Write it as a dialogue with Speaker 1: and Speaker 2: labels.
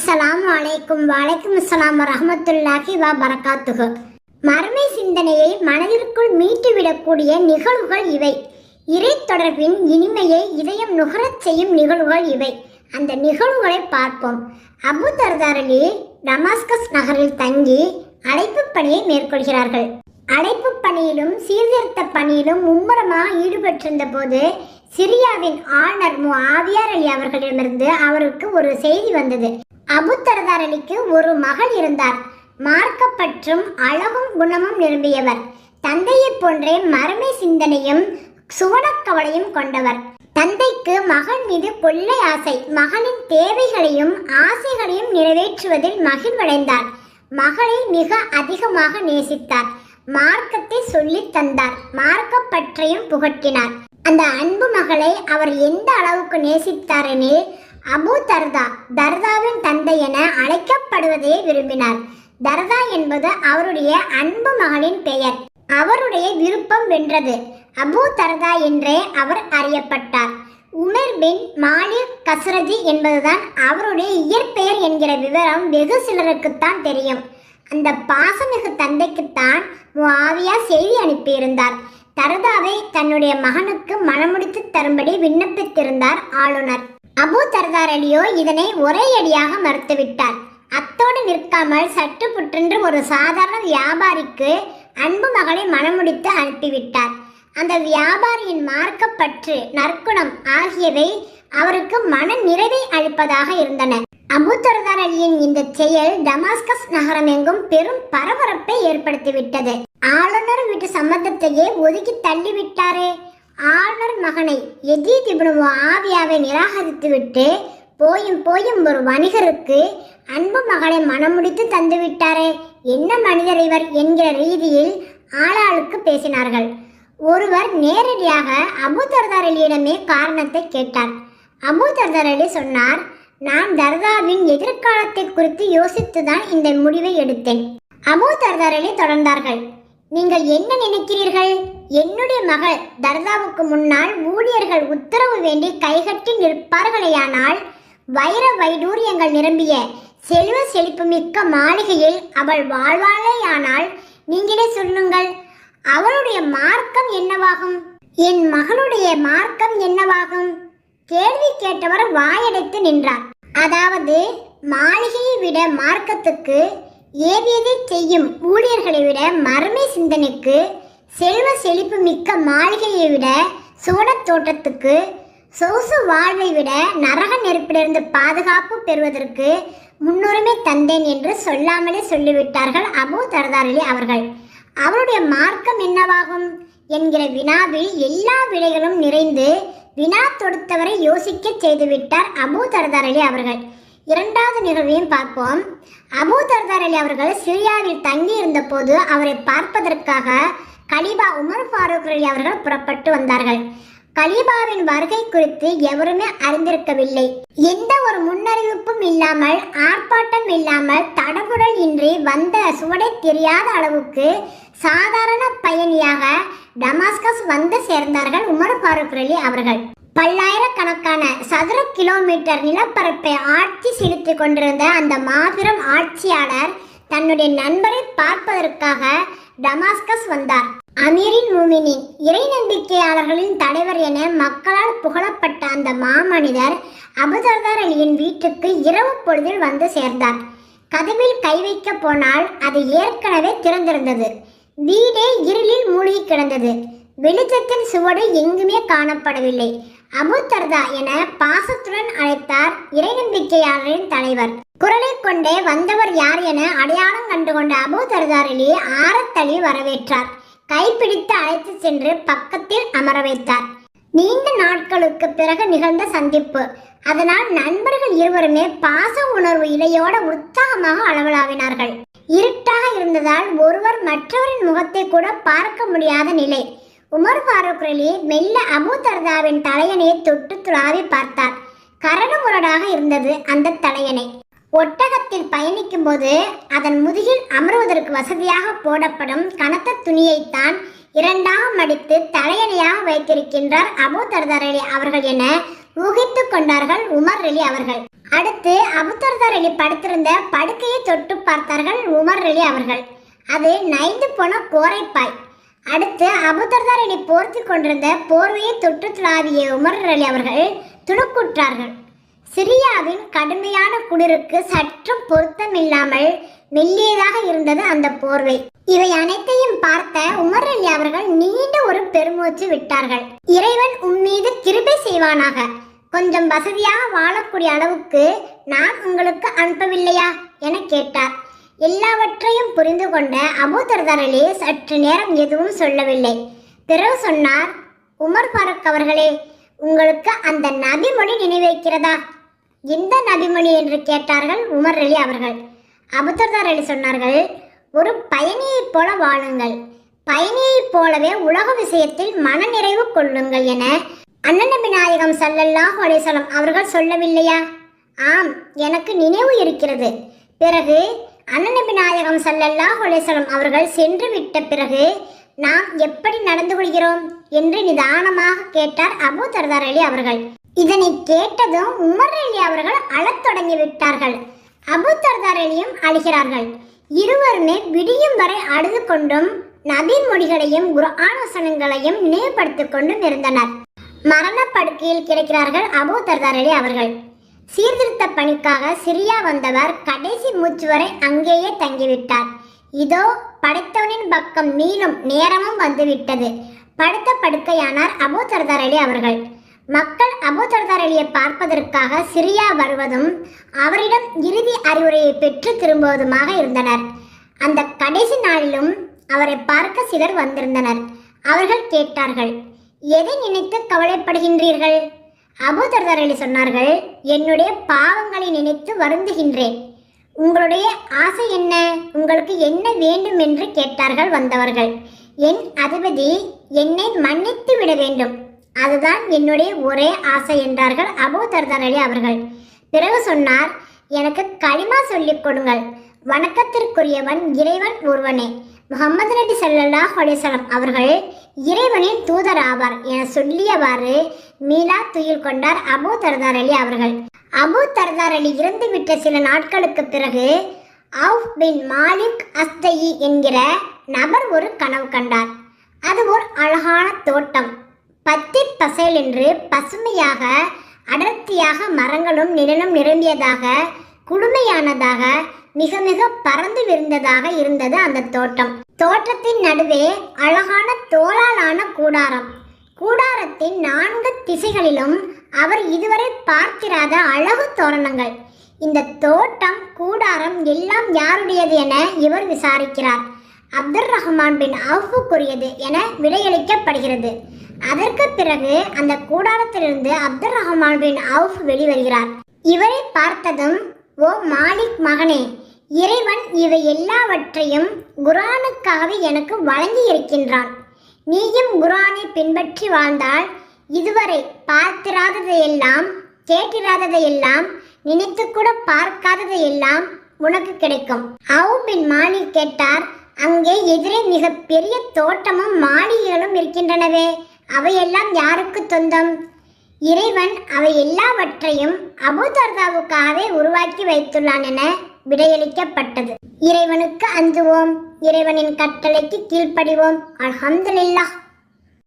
Speaker 1: அஸ்ஸலாம் அலைக்கும் வலைக்கும் அஸ்ஸலாம் ரஹமத்துல்லாஹி வா பரகாத்துகு மறுமை சிந்தனையை மனதிற்குள் மீட்டுவிடக்கூடிய நிகழ்வுகள் இவை. இறை தொடர்பின் இனிமையை இதயம் நுகரச் செய்யும் நிகழ்வுகள் இவை. அந்த நிகழ்வுகளை பார்ப்போம். அபு தர்தாரலி டமாஸ்கஸ் நகரில் தங்கி அழைப்பு பணியை மேற்கொள்கிறார்கள். அடைப்பு பணியிலும் சீர்திருத்த பணியிலும் மும்முரமாக ஈடுபட்டிருந்த போது சிரியாவின் ஆளுநர் முஆவியார் அலி அவர்களிடமிருந்து அவருக்கு ஒரு செய்தி வந்தது. அபு தரதார் அலிக்கு ஒரு மகள் இருந்தார். மார்க்கப்பற்றும் அழகும் குணமும் நிரம்பியவர். தந்தையைப் போன்றே மறுமை சிந்தனையும் சுவனக்கவலையும் கொண்டவர். தந்தைக்கு மகன் மீது கொள்ளை ஆசை. மகளின் தேவைகளையும் ஆசைகளையும் நிறைவேற்றுவதில் மகிழ்வடைந்தார். மகளை மிக அதிகமாக நேசித்தார். மார்க்கத்தை சொல்லித் தந்தார். மார்க்கப்பற்றையும் புகட்டினார். அந்த அன்பு மகளை அவர் எந்த அளவுக்கு நேசித்தார் எனில் அபு தர்தா தர்தாவின் தந்தை என அழைக்கப்படுவதையே விரும்பினார். தர்தா என்பது அவருடைய அன்பு மகளின் பெயர். அவருடைய விருப்பம் வென்றது. அபு தர்தா என்றே அவர் அறியப்பட்டார். உமர் பின் மாலிக் கசரதி என்பதுதான் அவருடைய இயற்பெயர் என்கிற விவரம் வெகு சிலருக்குத்தான் தெரியும். அந்த பாசமிகு தந்தைக்குத்தான் முவாவியா செய்தி அனுப்பியிருந்தார். தரதாவை தன்னுடைய மகனுக்கு மனமுடித்து தரும்படி விண்ணப்பித்திருந்தார் ஆளுநர். அபு தர்தார் அலியோ இதனை ஒரே அடியாக மறுத்துவிட்டார். அத்தோடு நிற்காமல் சற்று புற்றென்று ஒரு சாதாரண வியாபாரிக்கு அன்பு மகளை மணமுடித்து அனுப்பிவிட்டார். அந்த வியாபாரியின் மார்க்கப்பற்று நற்குணம் ஆகியவை அவருக்கு மன நிறைவை அளிப்பதாக இருந்தன. அபுதர்தார் அலியின் இந்த செயல் டமாஸ்கஸ் நகரம் எங்கும் பெரும் பரபரப்பை ஏற்படுத்திவிட்டது. ஆளுநர் வீட்டு சம்மதத்தையே ஒதுக்கி தள்ளிவிட்டாரே. ஆளுநர் மகனை எஜீத் இப்னு ஆவியாவை நிராகரித்துவிட்டு போயும் போயும் ஒரு வணிகருக்கு அன்பு மகளை மனமுடித்து தந்துவிட்டாரே. என்ன மனிதர் இவர் என்கிற ரீதியில் ஆளாளுக்கு பேசினார்கள். ஒருவர் நேரடியாக அபு தர்தார் அலியிடமே காரணத்தை கேட்டார். அபு தர்தார் அலி சொன்னார் நான் தர்தாவின் எதிர்காலத்தை குறித்து யோசித்துதான் இந்த முடிவை எடுத்தேன். அபு தர்தாரனை தொடர்ந்தார்கள். நீங்கள் என்ன நினைக்கிறீர்கள்? என்னுடைய மகள் தர்தாவுக்கு முன்னால் ஊழியர்கள் உத்தரவு வேண்டி கைகட்டி நிற்பார்களேயானால் வைர வைடூரியங்கள் நிரம்பிய செல்வ செழிப்பு மிக்க மாளிகையில் அவள் வாழ்வாளேயானால் நீங்களே சொல்லுங்கள் அவளுடைய மார்க்கம் என்னவாகும்? என் மகளுடைய மார்க்கம் என்னவாகும்? கேள்வி கேட்டவர் வாயடைத்து நின்றார். அதாவது மாளிகையை விட மார்க்கத்துக்கு ஏவியதை செய்யும் ஊழியர்களை விட மறுமை சிந்தனைக்கு செல்வ செழிப்பு மிக்க மாளிகையை விட சுவடத் தோட்டத்துக்கு சொகுசு வாழ்வை விட நரக நெருப்பிலிருந்து பாதுகாப்பு பெறுவதற்கு முன்னுரிமை தந்தேன் என்று சொல்லாமலே சொல்லிவிட்டார்கள் அபு தர்தாரலி அவர்கள். அவருடைய மார்க்கம் என்னவாகும்? என்கிற வினாவில் எல்லா விடைகளும் நிறைந்து வினா தொடுத்தவரை யோசிக்க செய்துவிட்டார் அபு தர்தார் அலி அவர்கள். இரண்டாவது நிகழ்வையும் பார்ப்போம். அபு தர்தார் அலி அவர்கள் சிரியாவில் தங்கி இருந்தபோது அவரை பார்ப்பதற்காக கலிபா உமர் ஃபாரூக் அலி அவர்கள் புறப்பட்டு வந்தார்கள். கலீபாவின் வருகை குறித்து எவருமே அறிந்திருக்கவில்லை. எந்த ஒரு முன்னறிவிப்பும் இல்லாமல் ஆர்ப்பாட்டம் இல்லாமல் தடபுடல் இன்றி வந்த சுவடை தெரியாத அளவுக்கு சாதாரண பயணியாக டமாஸ்கஸ் வந்து சேர்ந்தார்கள் உமர் ஃபாரூக் அலி அவர்கள். பல்லாயிரக்கணக்கான சதுர கிலோமீட்டர் நிலப்பரப்பை ஆட்சி செலுத்திக் கொண்டிருந்த அந்த மாபெரும் ஆட்சியாளர் தன்னுடைய நண்பரை பார்ப்பதற்காக டமாஸ்கஸ் வந்தார். அமீரின் மூமினின் இறை நம்பிக்கையாளர்களின் தலைவர் என மக்களால் புகழப்பட்ட அந்த மாமனிதர் அபுதர்தார் அலியின் வீட்டுக்கு இரவு பொழுதில் வந்து சேர்ந்தார். கதவில் கை வைக்க போனால் அது ஏற்கனவே திறந்திருந்தது. வீடே இருளில் மூழ்கி கிடந்தது. வெளிச்சத்தின் சுவடு எங்குமே காணப்படவில்லை. அபு தர்தா என பாசத்துடன் அழைத்தார் இறை நம்பிக்கையாளரின் தலைவர். குரலை கொண்டே வந்தவர் யார் என அடையாளம் கண்டுகொண்ட அபு தர்தாரிலே ஆரத்தளி வரவேற்றார். கைப்பிடித்து அழைத்து சென்று பக்கத்தில் அமர வைத்தார். நீண்ட நாட்களுக்கு பிறகு நிகழ்ந்த சந்திப்பு. அதனால் நண்பர்கள் இருவருமே பாச உணர்வு இலையோட உற்சாகமாக அளவலாவினார்கள். இருட்டாக இருந்ததால் ஒருவர் மற்றவரின் முகத்தை கூட பார்க்க முடியாத நிலை. உமர் ஃபாரூக் அலி மெல்ல அபு தர்தாவின் தலையணையை தொட்டு துளாவி பார்த்தார். கரடு முரடாக இருந்தது அந்த தலையணை. ஒட்டகத்தில் பயணிக்கும் போது அதன் முதுகில் அமர்வதற்கு வசதியாக போடப்படும் கனத்த துணியைத்தான் இரண்டாக மடித்து தலையணையாக வைத்திருக்கின்றார் அபு தர்தார் அலி அவர்கள் என ஊகித்துக் கொண்டார்கள் உமர் அலி அவர்கள். அடுத்து அபுத்தர்தார் அலி படுத்திருந்த படுக்கையை தொட்டு பார்த்தார்கள் உமர் அலி அவர்கள். அது நைந்து போன கோரைப்பாய். அடுத்து அபுதர்தார் அலி போர்த்தி கொண்டிருந்த போர்வையை தொட்டு துளாவிய உமர் அலி அவர்கள் துணுக்குற்றார்கள். சிரியாவின் கடுமையான குளிருக்கு சற்றும் பொருத்தமில்லாமல் மெல்லியதாக இருந்தது அந்த போர்வை. இவை அனைத்தையும் பார்த்த உமர் அலி அவர்கள் நீண்ட ஒரு பெருமூச்சு விட்டார்கள். இறைவன் உம்மீது கிருபை செய்வானாக. கொஞ்சம் வசதியாக வாழக்கூடிய அளவுக்கு நான் உங்களுக்கு அனுப்பவில்லையா என கேட்டார். எல்லாவற்றையும் புரிந்து கொண்ட அபூதர்தர் அலி சற்று நேரம் எதுவும் சொல்லவில்லை. பிறகு சொன்னார் உமர் பாரக் அவர்களே உங்களுக்கு அந்த நபிமொழி நினைவிருக்கிறதா? எந்த நபிமொழி என்று கேட்டார்கள் உமர் அலி அவர்கள். அபுதர்தார் அலி சொன்னார்கள் ஒரு பயணியைப் போல வாழுங்கள். பயணியைப் போலவே உலக விஷயத்தில் மனநிறைவு கொள்ளுங்கள் என அண்ணன் நாயகம் சல்லல்லாஹ் அலேசலம் அவர்கள் சொல்லவில்லையா? ஆம் எனக்கு நினைவு இருக்கிறது. பிறகு அண்ணன் நாயகம் சல்லல்லாஹ் அலேசலம் அவர்கள் சென்று விட்ட பிறகு நாம் எப்படி நடந்து கொள்கிறோம் என்று நிதானமாக கேட்டார் அபு தர்தார் அலி அவர்கள். இதனை கேட்டதும் உமர் அலி அவர்கள் அழத் தொடங்கி விட்டார்கள். அபு தர்தார் அலியும் அழுகிறார்கள். இருவருமே விடியும் வரை அழுது கொண்டும் நபின் மொழிகளையும் குரு வசனங்களையும் நினைவுபடுத்திக் கொண்டும் இருந்தனர். மரணப்படுக்கையில் கிடைக்கிறார்கள் அபு தர்தார் அலி அவர்கள். சீர்திருத்த பணிக்காக சிரியா வந்தவர் கடைசி மூச்சு வரை அங்கேயே தங்கிவிட்டார். இதோ படைத்தவனின் பக்கம் மீளும் நேரமும் வந்துவிட்டது. படுத்த படுக்கையானார் அபு தர்தார் அலி அவர்கள். மக்கள் அபு தர்தார் அலியை பார்ப்பதற்காக சிரியா வருவதும் அவரிடம் இறுதி அறிவுரையை பெற்று திரும்புவதுமாக இருந்தனர். அந்த கடைசி நாளிலும் அவரை பார்க்க சிலர் வந்திருந்தனர். அவர்கள் கேட்டார்கள் எதை நினைத்து கவலைப்படுகின்றீர்கள்? அபுதர்தர் அலி சொன்னார்கள் என்னுடைய பாவங்களை நினைத்து வருந்துகின்றேன். உங்களுடைய ஆசை என்ன? உங்களுக்கு என்ன வேண்டும் என்று கேட்டார்கள் வந்தவர்கள். என் அதிபதி என்னை மன்னித்து விட வேண்டும். அதுதான் என்னுடைய ஒரே ஆசை என்றார்கள் அபுதர்தர் அலி அவர்கள். பிறகு சொன்னார் எனக்கு களிமா சொல்லிக் கொடுங்கள். வணக்கத்திற்குரியவன் இறைவன் ஒருவனே. முகமது நபி சல்லா ஹலேசலம் அவர்கள் இறைவனின் தூதர் ஆவார் என சொல்லியவாறு மீலா துயில் கொண்டார் அபூ தர்தார் அலி அவர்கள். அபு தர்தார் அலி இறந்துவிட்ட சில நாட்களுக்கு பிறகு அவுஃப் பின் மாலிக் அஸ்தயி என்கிற நபர் ஒரு கனவு கண்டார். அது ஒரு அழகான தோட்டம். பத்தி பசேல் என்று பசுமையாக அடர்த்தியாக மரங்களும் நிழலும் நிரம்பியதாக குளுமையானதாக மிக மிக பறந்து விரிந்ததாக இருந்தது அந்த தோட்டம். தோட்டத்தின் நடுவே அழகான தோளாலான கூடாரம். கூடாரத்தின் நான்கு திசைகளிலும் அவர் இதுவரை பார்த்திராத அழகு தோரணங்கள். இந்த தோட்டம் கூடாரம் எல்லாம் யாருடையது என இவர் விசாரிக்கிறார். அப்துல் ரஹ்மான் பின் அவுஃபுக்குரியது என விடையளிக்கப்படுகிறது. அதற்கு பிறகு அந்த கூடாரத்திலிருந்து அப்துல் ரஹ்மான் பின் அவுஃப் வெளிவருகிறார். இவரை பார்த்ததும் ஓ மாலிக் மகனே இறைவன் இவை எல்லாவற்றையும் குரானுக்காகவே எனக்கு வழங்கி இருக்கின்றான் நீயும் குரானை பின்பற்றி வாழ்ந்தால் இதுவரை பார்த்திராததையெல்லாம் கேட்டிராததையெல்லாம் நினைத்து கூட பார்க்காததையெல்லாம் உனக்கு கிடைக்கும். அவு பின் மாலி கேட்டார் அங்கே எதிரே மிக பெரிய தோட்டமும் மாளிகைகளும் இருக்கின்றனவே அவையெல்லாம் யாருக்கு சொந்தம்? இறைவன் அவை எல்லாவற்றையும் அபுதர்தாவுக்காகவே உருவாக்கி வைத்துள்ளான் என விடையளிக்கப்பட்டது. இறைவனுக்கு அஞ்சுவோம். இறைவனின் கட்டளைக்கு கீழ்ப்படிவோம். அல்ஹம்துலில்லாஹ்.